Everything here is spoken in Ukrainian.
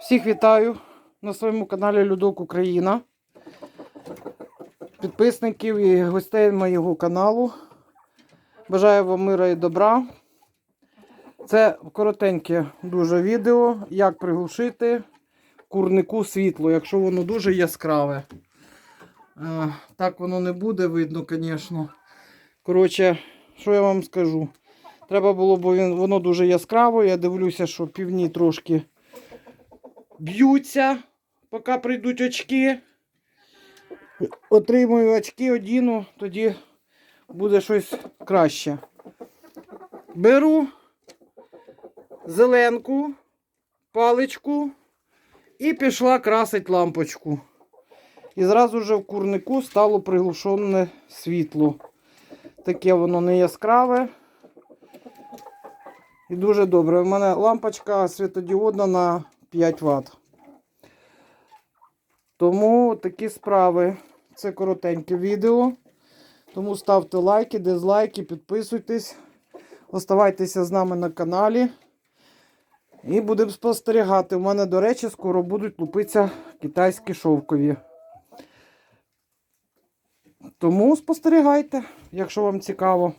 Всіх вітаю на своєму каналі Людок Україна. Підписників і гостей моєго каналу. Бажаю вам мира і добра. Це коротеньке дуже відео, як приглушити курнику світло, якщо воно дуже яскраве. Так воно не буде видно, звісно. Коротше, що я вам скажу? Треба було, бо воно дуже яскраво. Я дивлюся, що півні трошки б'ються, поки прийдуть очки. Отримую очки, одіну, тоді буде щось краще. Беру зеленку, паличку і пішла красить лампочку. І зразу же в курнику стало приглушене світло. Таке воно не яскраве. І дуже добре. У мене лампочка світодіодна на 5 Вт. Тому такі справи. Це коротеньке відео. Тому ставте лайки, дизлайки, підписуйтесь. Оставайтеся з нами на каналі. І будемо спостерігати. У мене, до речі, скоро будуть лупитися китайські шовкові. Тому спостерігайте, якщо вам цікаво.